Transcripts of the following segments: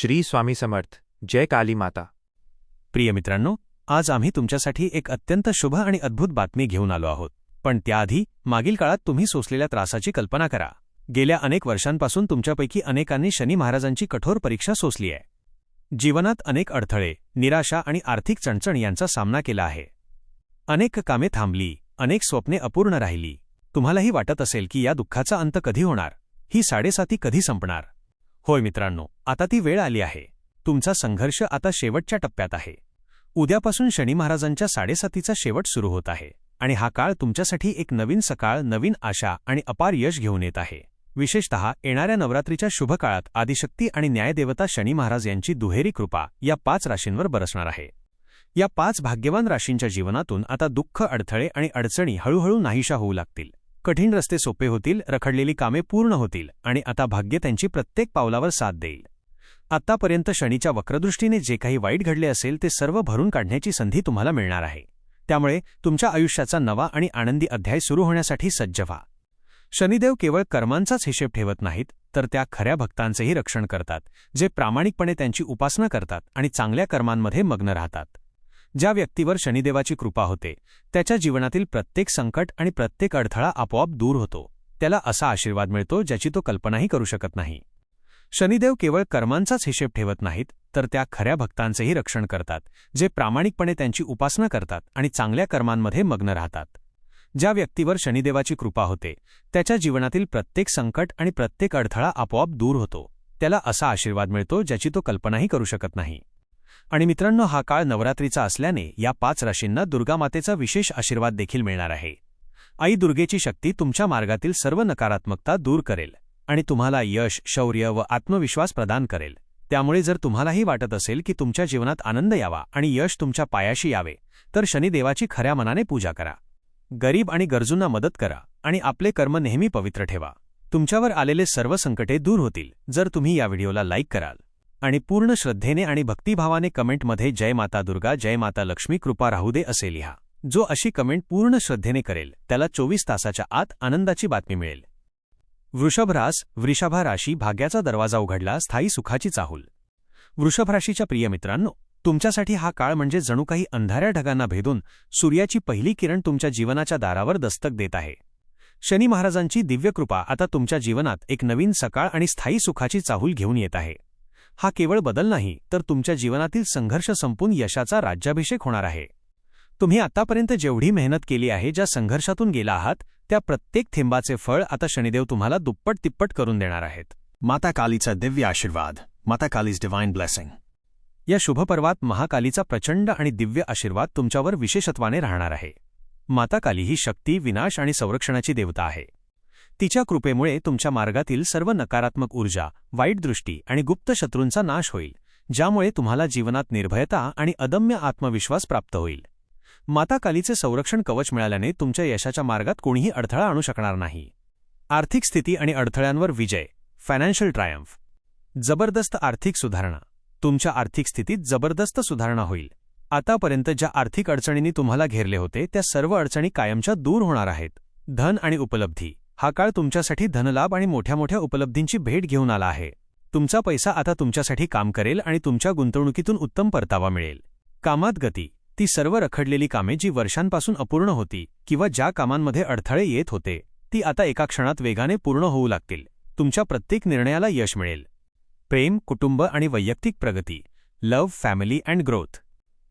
श्री स्वामी समर्थ. जय काली माता. प्रिय मित्रांनो आज आम्ही तुमच्यासाठी एक अत्यंत शुभ आणि अद्भुत बातमी घेऊन आलो आहोत. पण त्याआधी मागील काळात तुम्ही सोसलेल्या त्रासाची कल्पना करा. गेल्या अनेक वर्षांपासून तुमच्यापैकी अनेकांनी शनी महाराजांची कठोर परीक्षा सोसली आहे. जीवनात अनेक अडथळे निराशा आणि आर्थिक चणचण यांचा सामना केला आहे. अनेक कामे थांबली अनेक स्वप्ने अपूर्ण राहिली. तुम्हालाही वाटत असेल की या दुःखाचा अंत कधी होणार? ही साडेसाती कधी संपणार? होय मित्रांनो आता ती वेळ आली आहे. तुमचा संघर्ष आता शेवटच्या टप्प्यात आहे. उद्यापासून शनी महाराजांच्या साडेसातीचा शेवट सुरू होत आहे आणि हा काळ तुमच्यासाठी एक नवीन सकाळ नवीन आशा आणि अपार यश घेऊन येत आहे. विशेषतः येणाऱ्या नवरात्रीच्या शुभ काळात आदिशक्ती आणि न्यायदेवता शनी महाराज यांची दुहेरी कृपा या पाच राशींवर बरसणार आहे. या पाच भाग्यवान राशींच्या जीवनातून आता दुःख अडथळे आणि अडचणी हळूहळू नाहीशा होऊ लागतील. कठीण रस्ते सोपे होतील रखडलेली कामे पूर्ण होतील आणि आता भाग्य त्यांची प्रत्येक पावलावर साथ देईल. आत्तापर्यंत शनीच्या वक्रदृष्टीने जे काही वाईट घडले असेल ते सर्व भरून काढण्याची संधी तुम्हाला मिळणार आहे. त्यामुळे तुमच्या आयुष्याचा नवा आणि आनंदी अध्याय सुरू होण्यासाठी सज्ज व्हा. शनिदेव केवळ कर्मांचाच हिशेब ठेवत नाहीत तर त्या खऱ्या भक्तांचेही रक्षण करतात जे प्रामाणिकपणे त्यांची उपासना करतात आणि चांगल्या कर्मांमध्ये मग्न राहतात. ज्या व्यक्तीवर शनिदेवाची कृपा होते त्याच्या जीवनातील प्रत्येक संकट आणि प्रत्येक अडथळा आपोआप दूर होतो. त्याला असा आशीर्वाद मिळतो ज्याची तो कल्पनाही करू शकत नाही. शनिदेव केवळ कर्मांचाच हिशेब ठेवत नाहीत तर त्या खऱ्या भक्तांचेही रक्षण करतात जे प्रामाणिकपणे त्यांची उपासना करतात आणि चांगल्या कर्मांमध्ये मग्न राहतात. ज्या व्यक्तीवर शनिदेवाची कृपा होते त्याच्या जीवनातील प्रत्येक संकट आणि प्रत्येक अडथळा आपोआप दूर होतो. त्याला असा आशीर्वाद मिळतो ज्याची तो कल्पनाही करू शकत नाही. आणि मित्रांनो हा काळ नवरात्रीचा असल्याने या पाच राशींना दुर्गामातेचा विशेष आशीर्वाद देखील मिळणार आहे. आई दुर्गेची शक्ती तुमच्या मार्गातील सर्व नकारात्मकता दूर करेल आणि तुम्हाला यश शौर्य व आत्मविश्वास प्रदान करेल. त्यामुळे जर तुम्हालाही वाटत असेल की तुमच्या जीवनात आनंद यावा आणि यश तुमच्या पायाशी यावे तर शनिदेवाची खऱ्या मनाने पूजा करा. गरीब आणि गरजूंना मदत करा आणि आपले कर्म नेहमी पवित्र ठेवा. तुमच्यावर आलेले सर्व संकटे दूर होतील जर तुम्ही या व्हिडिओला लाईक कराल. आणि पूर्ण श्रद्धेने आणि भक्तिभावाने कमेंटमध्ये जय माता दुर्गा जय माता लक्ष्मी कृपा राहू दे असे लिहा. जो अशी कमेंट पूर्ण श्रद्धेने करेल त्याला चोवीस तासाच्या आत आनंदाची बातमी मिळेल. वृषभरास वृषभा राशी भाग्याचा दरवाजा उघडला स्थायी सुखाची चाहूल. वृषभराशीच्या प्रिय मित्रांनो तुमच्यासाठी हा काळ म्हणजे जणू काही अंधाऱ्या ढगांना भेदून सूर्याची पहिली किरण तुमच्या जीवनाच्या दारावर दस्तक देत आहे. शनी महाराजांची दिव्यकृपा आता तुमच्या जीवनात एक नवीन सकाळ आणि स्थायी सुखाची चाहूल घेऊन येत आहे. हा केवळ बदल नाही तर तुमच्या जीवनातील संघर्ष संपून यशाचा राज्याभिषेक होणार आहे. तुम्ही आतापर्यंत जेवढी मेहनत केली आहे ज्या संघर्षातून गेला आहात त्या प्रत्येक थेंबाचे फळ आता शनिदेव तुम्हाला दुप्पट तिप्पट करून देणार आहेत. माता कालीचा दिव्य आशीर्वाद माता कालीज डिवाइन ब्लेसिंग या शुभपर्वात महाकालीचा प्रचंड आणि दिव्य आशीर्वाद तुमच्यावर विशेषत्वाने राहणार आहे. माता काली ही शक्ती विनाश आणि संरक्षणाची देवता आहे. तिच्या कृपेमुळे तुमच्या मार्गातील सर्व नकारात्मक ऊर्जा वाईट दृष्टी आणि गुप्त शत्रूंचा नाश होईल ज्यामुळे तुम्हाला जीवनात निर्भयता आणि अदम्य आत्मविश्वास प्राप्त होईल. माता कालीचे संरक्षण कवच मिळाल्याने तुमच्या यशाच्या मार्गात कोणीही अडथळा आणू शकणार नाही. आर्थिक स्थिती आणि अडथळ्यांवर विजय फायनान्शियल ट्रायम्फ जबरदस्त आर्थिक सुधारणा. तुमच्या आर्थिक स्थितीत जबरदस्त सुधारणा होईल. आतापर्यंत ज्या आर्थिक अडचणींनी तुम्हाला घेरले होते त्या सर्व अडचणी कायमच्या दूर होणार आहेत. धन आणि उपलब्धी. हा काळ तुमच्यासाठी धनलाभ आणि मोठ्या मोठ्या उपलब्धींची भेट घेऊन आला आहे. तुमचा पैसा आता तुमच्यासाठी काम करेल आणि तुमच्या गुंतवणुकीतून उत्तम परतावा मिळेल. कामात गती. ती सर्व रखडलेली कामे जी वर्षांपासून अपूर्ण होती किंवा ज्या कामांमध्ये अडथळे येत होते ती आता एका क्षणात वेगाने पूर्ण होऊ लागतील. तुमच्या प्रत्येक निर्णयाला यश मिळेल. प्रेम कुटुंब आणि वैयक्तिक प्रगती. Love family and growth.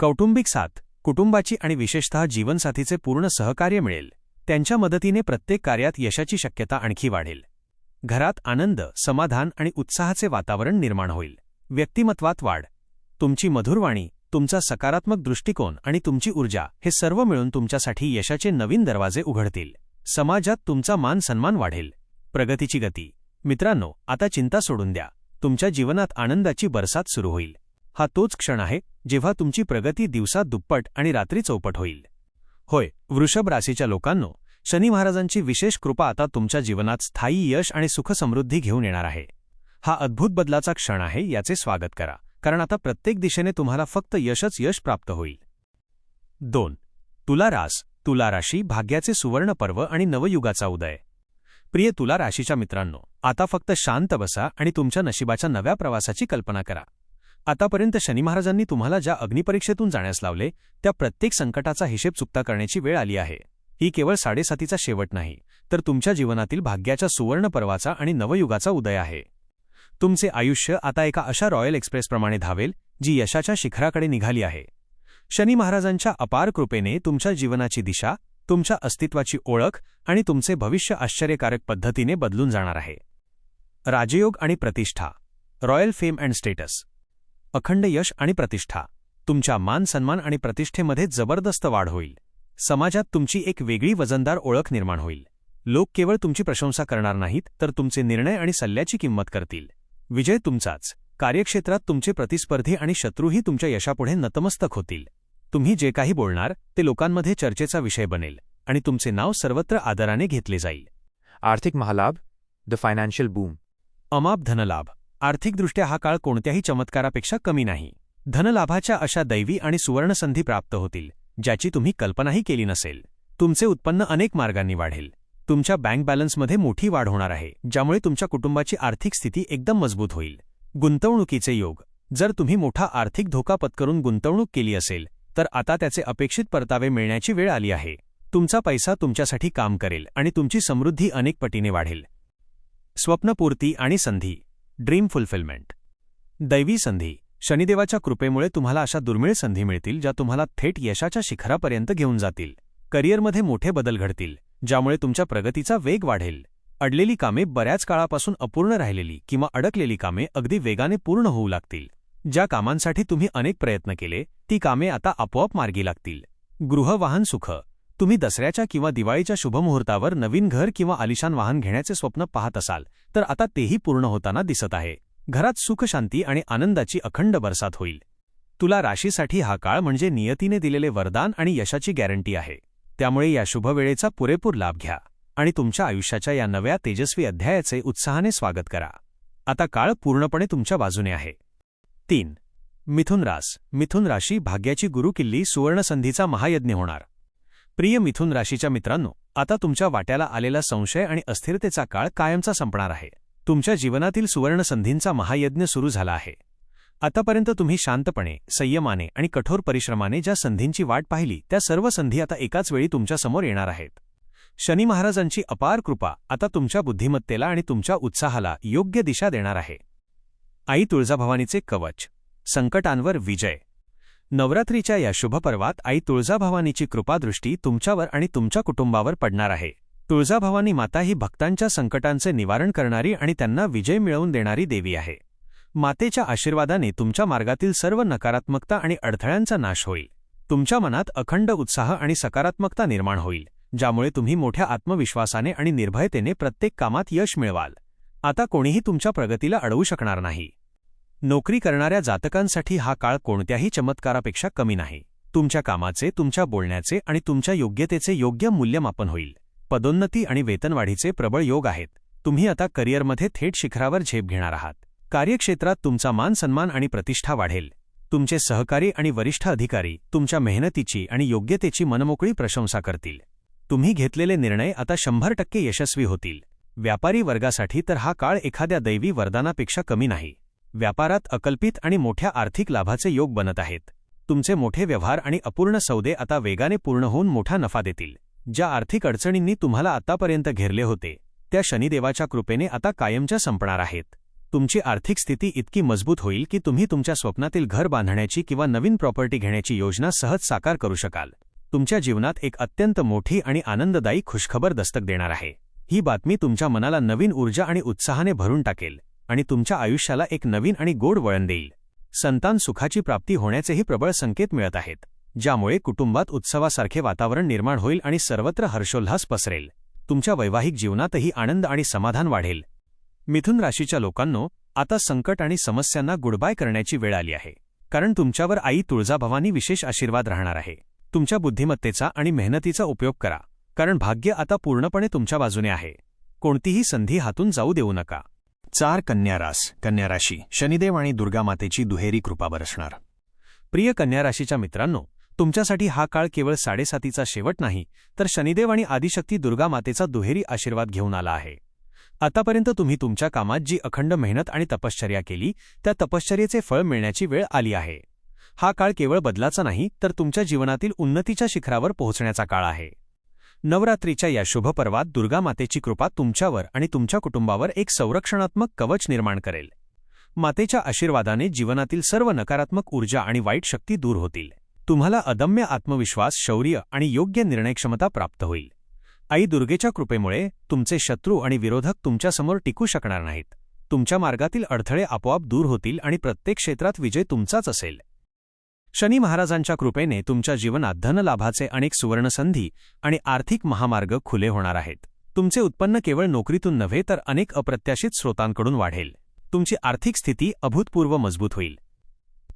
कौटुंबिक साथ. कुटुंबाची आणि विशेषतः जीवनसाथीचे पूर्ण सहकार्य मिळेल. त्यांच्या मदतीने प्रत्येक कार्यात यशाची शक्यता आणखी वाढेल. घरात आनंद समाधान आणि उत्साहाचे वातावरण निर्माण होईल. व्यक्तिमत्वात वाढ. तुमची मधुरवाणी तुमचा सकारात्मक दृष्टिकोन आणि तुमची ऊर्जा हे सर्व मिळून तुमच्यासाठी यशाचे नवीन दरवाजे उघडतील. समाजात तुमचा मान सन्मान वाढेल. प्रगतीची गती. मित्रांनो आता चिंता सोडून द्या. तुमच्या जीवनात आनंदाची बरसात सुरू होईल. हा तोच क्षण आहे जेव्हा तुमची प्रगती दिवसात दुप्पट आणि रात्री चौपट होईल. होय वृषभ राशीच्या लोकांनो शनी महाराजांची विशेष कृपा आता तुमच्या जीवनात स्थायी यश आणि सुखसमृद्धी घेऊन येणार आहे. हा अद्भुत बदलाचा क्षण आहे याचे स्वागत करा कारण आता प्रत्येक दिशेने तुम्हाला फक्त यशच यश प्राप्त होईल. दोन तुला रास तुला राशी भाग्याचे सुवर्ण पर्व आणि नवयुगाचा उदय. प्रिय तुला राशीच्या मित्रांनो आता फक्त शांत बसा आणि तुमच्या नशिबाच्या नव्या प्रवासाची कल्पना करा. आतापर्यंत शनी महाराजांनी तुम्हाला ज्या अग्निपरीक्षेतून जाण्यास लावले त्या प्रत्येक संकटाचा हिशेब चुकता करण्याची वेळ आली आहे. ही केवळ साडेसातीचा शेवट नाही तर तुमच्या जीवनातील भाग्याच्या सुवर्ण पर्वाचा आणि नवयुगाचा उदय आहे. तुमचे आयुष्य आता एका अशा रॉयल एक्सप्रेसप्रमाणे धावेल जी यशाच्या शिखराकडे निघाली आहे. शनी महाराजांच्या अपार कृपेने तुमच्या जीवनाची दिशा तुमच्या अस्तित्वाची ओळख आणि तुमचे भविष्य आश्चर्यकारक पद्धतीने बदलून जाणार आहे. राजयोग आणि प्रतिष्ठा. Royal fame and status. अखंड यश आणि प्रतिष्ठा. तुमच्या मान सन्मान आणि प्रतिष्ठेमध्ये जबरदस्त वाढ होईल. समाजात तुमची एक वेगळी वजनदार ओळख निर्माण होईल. लोक केवळ तुमची प्रशंसा करणार नाहीत तर तुमचे निर्णय आणि सल्ल्याची किंमत करतील. विजय तुमचाच. कार्यक्षेत्रात तुमचे प्रतिस्पर्धी आणि शत्रूही तुमच्या यशापुढे नतमस्तक होतील. तुम्ही जे काही बोलणार ते लोकांमध्ये चर्चेचा विषय बनेल आणि तुमचे नाव सर्वत्र आदराने घेतले जाईल. आर्थिक महालाभ द फायनान्शियल बूम. अमाप धनलाभ. आर्थिकदृष्ट्या हा काळ कोणत्याही चमत्कारापेक्षा कमी नाही. धनलाभाच्या अशा दैवी आणि सुवर्णसंधी प्राप्त होतील ज्याची तुम्ही कल्पनाही केली नसेल. तुमचे उत्पन्न अनेक मार्गांनी वाढेल. तुमच्या बँक बॅलन्समध्ये मोठी वाढ होणार आहे ज्यामुळे तुमच्या कुटुंबाची आर्थिक स्थिती एकदम मजबूत होईल. गुंतवणुकीचे योग. जर तुम्ही मोठा आर्थिक धोका पत्करून गुंतवणूक केली असेल तर आता त्याचे अपेक्षित परतावे मिळण्याची वेळ आली आहे. तुमचा पैसा तुमच्यासाठी काम करेल आणि तुमची समृद्धी अनेक पटीने वाढेल. स्वप्नपूर्ती आणि संधी. ड्रीम फुलफिलमेंट दैवी संधी. शनिदेवाच्या कृपेमुळे तुम्हाला अशा दुर्मिळ संधी मिळतील ज्या तुम्हाला थेट यशाच्या शिखरापर्यंत घेऊन जातील. करिअरमध्ये मोठे बदल घडतील ज्यामुळे तुमच्या प्रगतीचा वेग वाढेल. अडलेली कामे बऱ्याच काळापासून अपूर्ण राहिलेली किंवा अडकलेली कामे अगदी वेगाने पूर्ण होऊ लागतील. ज्या कामांसाठी तुम्ही अनेक प्रयत्न केले ती कामे आता आपोआप मार्गी लागतील. गृहवाहन सुख. तुम्ही दसऱ्याच्या किंवा दिवाळीच्या शुभमुहूर्तावर नवीन घर किंवा आलिशान वाहन घेण्याचे स्वप्न पाहत असाल तर आता तेही पूर्ण होताना दिसत आहे. घरात सुखशांती आणि आनंदाची अखंड बरसात होईल. तुला राशीसाठी हा काळ म्हणजे नियतीने दिलेले वरदान आणि यशाची गॅरंटी आहे. त्यामुळे या शुभवेळेचा पुरेपूर लाभ घ्या आणि तुमच्या आयुष्याच्या या नव्या तेजस्वी अध्यायाचे उत्साहाने स्वागत करा. आता काळ पूर्णपणे तुमच्या बाजूने आहे. तीन. मिथुन रास. मिथुन राशी भाग्याची गुरुकिल्ली सुवर्णसंधीचा महायज्ञ होणार. प्रिय मिथुन राशीच्या मित्रांनो आता तुमच्या वाट्याला आलेला संशय आणि अस्थिरतेचा काळ कायमचा संपणार आहे. तुमच्या जीवनातील सुवर्णसंधींचा महायज्ञ सुरू झाला आहे. आतापर्यंत तुम्ही शांतपणे संयमाने आणि कठोर परिश्रमाने ज्या संधींची वाट पाहिली त्या सर्व संधी आता एकाच वेळी तुमच्यासमोर येणार आहेत. शनी महाराजांची अपार कृपा आता तुमच्या बुद्धिमत्तेला आणि तुमच्या उत्साहाला योग्य दिशा देणार आहे. आई तुळजाभवानीचे कवच संकटांवर विजय. नवरात्रीच्या या शुभपर्वात आई तुळजाभवानीची कृपादृष्टी तुमच्यावर आणि तुमच्या कुटुंबावर पडणार आहे. तुळजाभवानी माता ही भक्तांच्या संकटांचे निवारण करणारी आणि त्यांना विजय मिळवून देणारी देवी आहे. मातेच्या आशीर्वादाने तुमच्या मार्गातील सर्व नकारात्मकता आणि अडथळ्यांचा नाश होईल. तुमच्या मनात अखंड उत्साह आणि सकारात्मकता निर्माण होईल ज्यामुळे तुम्ही मोठ्या आत्मविश्वासाने आणि निर्भयतेने प्रत्येक कामात यश मिळवाल. आता कोणीही तुमच्या प्रगतीला अडवू शकणार नाही. नोकरी करणाऱ्या जातकांसाठी हा काळ कोणत्याही चमत्कारापेक्षा कमी नाही. तुमच्या कामाचे तुमच्या बोलण्याचे आणि तुमच्या योग्यतेचे योग्य मूल्यमापन होईल. पदोन्नती आणि वेतनवाढीचे प्रबळ योग आहेत. तुम्ही आता करिअरमध्ये थेट शिखरावर झेप घेणार आहात. कार्यक्षेत्रात तुमचा मान सन्मान आणि प्रतिष्ठा वाढेल. तुमचे सहकारी आणि वरिष्ठ अधिकारी तुमच्या मेहनतीची आणि योग्यतेची मनमोकळी प्रशंसा करतील. तुम्ही घेतलेले निर्णय आता शंभर टक्के यशस्वी होतील. व्यापारी वर्गासाठी तर हा काळ एखाद्या दैवी वरदानापेक्षा कमी नाही. व्यापारात अकल्पित आणि मोठ्या आर्थिक लाभाचे योग बनत आहेत. तुमचे मोठे व्यवहार आणि अपूर्ण सौदे आता वेगाने पूर्ण होऊन मोठा नफा देतील. ज्या आर्थिक अडचणींनी तुम्हाला आतापर्यंत घेरले होते त्या शनिदेवाच्या कृपेने आता कायमच्या संपणार आहेत. तुमची आर्थिक स्थिती इतकी मजबूत होईल की तुम्ही तुमच्या स्वप्नातील घर बांधण्याची किंवा नवीन प्रॉपर्टी घेण्याची योजना सहज साकार करू शकाल. तुमच्या जीवनात एक अत्यंत मोठी आणि आनंददायी खुशखबर दस्तक देणार आहे. ही बातमी तुमच्या मनाला नवीन ऊर्जा आणि उत्साहाने भरून टाकेल. आणि तुमच्या आयुष्याला एक नवीन आणि गोड वळण देईल. संतान सुखाची प्राप्ती होण्याचेही प्रबळ संकेत मिळत आहेत ज्यामुळे कुटुंबात उत्सवासारखे वातावरण निर्माण होईल आणि सर्वत्र हर्षोल्हास पसरेल. तुमच्या वैवाहिक जीवनातही आनंद आणि समाधान वाढेल. मिथुन राशीच्या लोकांनो आता संकट आणि समस्यांना गुडबाय करण्याची वेळ आली आहे. कारण तुमच्यावर आई तुळजाभवानी विशेष आशीर्वाद राहणार आहे. तुमच्या बुद्धिमत्तेचा आणि मेहनतीचा उपयोग करा. कारण भाग्य आता पूर्णपणे तुमच्या बाजूने आहे. कोणतीही संधी हातून जाऊ देऊ नका. चार कन्या रास शनिदेव आणि दुर्गा मातेची दुहेरी कृपा बरसणार. प्रिय कन्या राशीच्या मित्रांनो तुमच्यासाठी हा काळ केवळ साडेसातीचा शेवट नाही तर शनिदेव आणि आदिशक्ती दुर्गा मातेचा दुहेरी आशीर्वाद घेऊन आला आहे. आतापर्यंत तुम्ही तुमच्या कामात जी अखंड मेहनत आणि तपश्चर्या केली त्या तपश्चर्येचे फळ मिळण्याची वेळ आली आहे. हा काळ केवळ बदलाचा नाही तर तुमच्या जीवनातील उन्नतीच्या शिखरावर पोहोचण्याचा काळ आहे. नवरात्रीच्या या शुभपर्वात दुर्गामातेची कृपा तुमच्यावर आणि तुमच्या कुटुंबावर एक संरक्षणात्मक कवच निर्माण करेल. मातेच्या आशीर्वादाने जीवनातील सर्व नकारात्मक ऊर्जा आणि वाईट शक्ती दूर होतील. तुम्हाला अदम्य आत्मविश्वास शौर्य आणि योग्य निर्णयक्षमता प्राप्त होईल. आई दुर्गेच्या कृपेमुळे तुमचे शत्रू आणि विरोधक तुमच्यासमोर टिकू शकणार नाहीत. तुमच्या मार्गातील अडथळे आपोआप दूर होतील आणि प्रत्येक क्षेत्रात विजय तुमचाच असेल. शनी महाराजांच्या कृपेने तुमच्या जीवनात धनलाभाचे अनेक सुवर्णसंधी आणि आर्थिक महामार्ग खुले होणार आहेत. तुमचे उत्पन्न केवळ नोकरीतून नव्हे तर अनेक अप्रत्याशित स्रोतांकडून वाढेल. तुमची आर्थिक स्थिती अभूतपूर्व मजबूत होईल.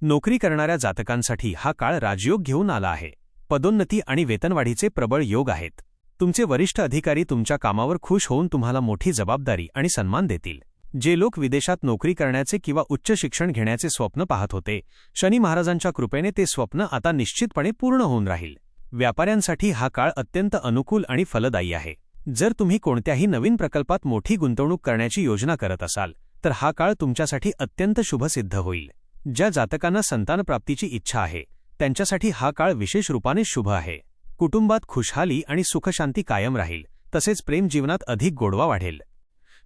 नोकरी करणाऱ्या जातकांसाठी हा काळ राजयोग घेऊन आला आहे. पदोन्नती आणि वेतनवाढीचे प्रबळ योग आहेत. तुमचे वरिष्ठ अधिकारी तुमच्या कामावर खुश होऊन तुम्हाला मोठी जबाबदारी आणि सन्मान देतील. जे लोक विदेशात नोकरी करण्याचे किंवा उच्च शिक्षण घेण्याचे स्वप्न पाहत होते शनी महाराजांच्या कृपेने ते स्वप्न आता निश्चितपणे पूर्ण होऊन राहील. व्यापाऱ्यांसाठी हा काळ अत्यंत अनुकूल आणि फलदायी आहे. जर तुम्ही कोणत्याही नवीन प्रकल्पात मोठी गुंतवणूक करण्याची योजना करत असाल तर हा काळ तुमच्यासाठी अत्यंत शुभसिद्ध होईल. ज्या जातकांना संतानप्राप्तीची इच्छा आहे त्यांच्यासाठी हा काळ विशेष रूपाने शुभ आहे. कुटुंबात खुशहाली आणि सुखशांती कायम राहील तसेच प्रेम जीवनात अधिक गोडवा वाढेल.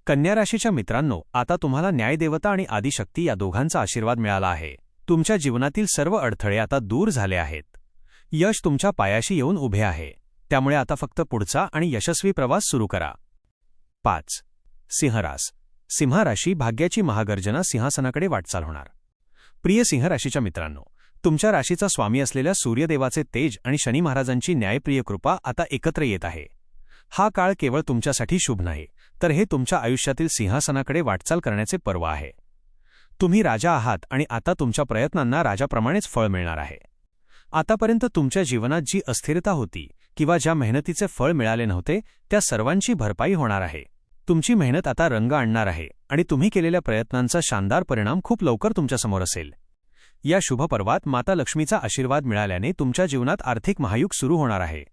कन्या राशीच्या मित्रांनो आता तुम्हाला न्यायदेवता आणि आदिशक्ती या दोघांचा आशीर्वाद मिळाला आहे. तुमच्या जीवनातील सर्व अडथळे आता दूर झाले आहेत. यश तुमच्या पायाशी येऊन उभे आहे. त्यामुळे आता फक्त पुढचा आणि यशस्वी प्रवास सुरू करा. पाच. सिंहरास सिंहराशी भाग्याची महागर्जना सिंहासनाकडे वाटचाल होणार. प्रिय सिंहराशीच्या मित्रांनो तुमच्या राशीचा स्वामी असलेल्या सूर्यदेवाचे तेज आणि शनी महाराजांची न्यायप्रिय कृपा आता एकत्र येत आहे. हा काळ केवळ तुमच्यासाठी शुभ नाही तर हे तुमच्या आयुष्यातील सिंहासनाकडे वाटचाल करण्याचे पर्व आहे. तुम्ही राजा आहात आणि आता तुमच्या प्रयत्नांना राजाप्रमाणेच फळ मिळणार आहे. आतापर्यंत तुमच्या जीवनात जी अस्थिरता होती किंवा ज्या मेहनतीचे फळ मिळाले नव्हते त्या सर्वांची भरपाई होणार आहे. तुमची मेहनत आता रंग आणणार आहे आणि तुम्ही केलेल्या प्रयत्नांचा शानदार परिणाम खूप लवकर तुमच्यासमोर असेल. या शुभपर्वात माता लक्ष्मीचा आशीर्वाद मिळाल्याने तुमच्या जीवनात आर्थिक महायुग सुरू होणार आहे.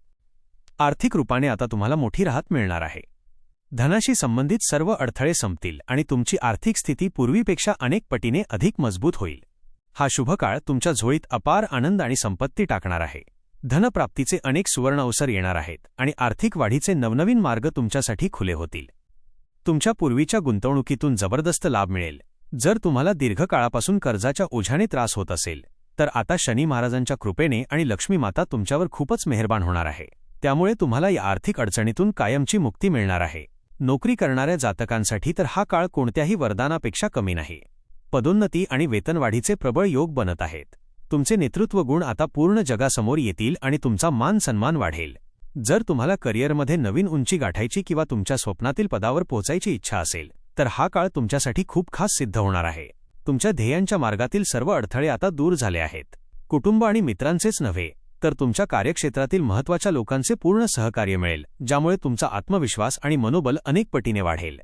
आर्थिक रूपाने आता तुम्हाला मोठी राहत मिळणार आहे. धनाशी संबंधित सर्व अडथळे संपतील आणि तुमची आर्थिक स्थिती पूर्वीपेक्षा अनेक पटीने अधिक मजबूत होईल. हा शुभकाळ तुमच्या झोळीत अपार आनंद आणि संपत्ती टाकणार आहे. धनप्राप्तीचे अनेक सुवर्ण अवसर येणार आहेत आणि आर्थिक वाढीचे नवनवीन मार्ग तुमच्यासाठी खुले होतील. तुमच्या पूर्वीच्या गुंतवणुकीतून जबरदस्त लाभ मिळेल. जर तुम्हाला दीर्घकाळापासून कर्जाच्या ओझ्याने त्रास होत असेल तर आता शनी महाराजांच्या कृपेने आणि लक्ष्मी माता तुमच्यावर खूपच मेहरबान होणार आहे. त्यामुळे तुम्हाला या आर्थिक अडचणीतून कायमची मुक्ती मिळणार आहे. नोकरी करणाऱ्या जातकांसाठी तर हा काळ कोणत्याही वरदानापेक्षा कमी नाही. पदोन्नती आणि वेतनवाढीचे प्रबळ योग बनत आहेत. तुमचे नेतृत्व गुण आता पूर्ण जगासमोर येतील आणि तुमचा मान सन्मान वाढेल. जर तुम्हाला करिअरमध्ये नवीन उंची गाठायची किंवा तुमच्या स्वप्नातील पदावर पोहोचायची इच्छा असेल तर हा काळ तुमच्यासाठी खूप खास सिद्ध होणार आहे. तुमच्या ध्येयांच्या मार्गातील सर्व अडथळे आता दूर झाले आहेत. कुटुंब आणि मित्रांचेच नव्हे तर तुमच्या कार्यक्षेत्रातील महत्त्वाच्या लोकांचे पूर्ण सहकार्य मिळेल ज्यामुळे तुमचा आत्मविश्वास आणि मनोबल अनेक पटीने वाढेल.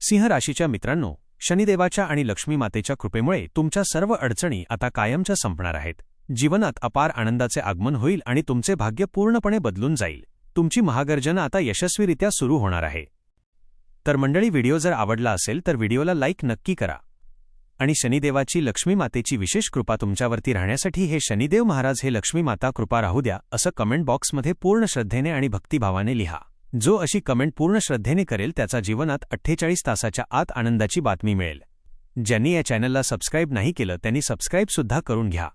सिंह राशीच्या मित्रांनो शनिदेवाच्या आणि लक्ष्मी मातेच्या कृपेमुळे तुमच्या सर्व अडचणी आता कायमच्या संपणार आहेत. जीवनात अपार आनंदाचे आगमन होईल आणि तुमचे भाग्य पूर्णपणे बदलून जाईल. तुमची महागर्जना आता यशस्वीरित्या सुरू होणार आहे. तर मंडळी व्हिडिओ जर आवडला असेल तर व्हिडिओला लाईक नक्की करा. आणि शनिदेवाची लक्ष्मी मातेची विशेष कृपा तुमच्यावरती राहण्यासाठी हे शनिदेव महाराज हे लक्ष्मी माता कृपा राहू द्या असं कमेंट बॉक्समध्ये पूर्ण श्रद्धेने आणि भक्तिभावाने लिहा. जो अशी कमेंट पूर्ण श्रद्धेने करेल त्याचा जीवनात अठ्ठेचाळीस तासाच्या आत आनंदाची बातमी मिळेल. ज्यांनी या चॅनलला सबस्क्राईब नाही केलं त्यांनी सबस्क्राईबसुद्धा करून घ्या.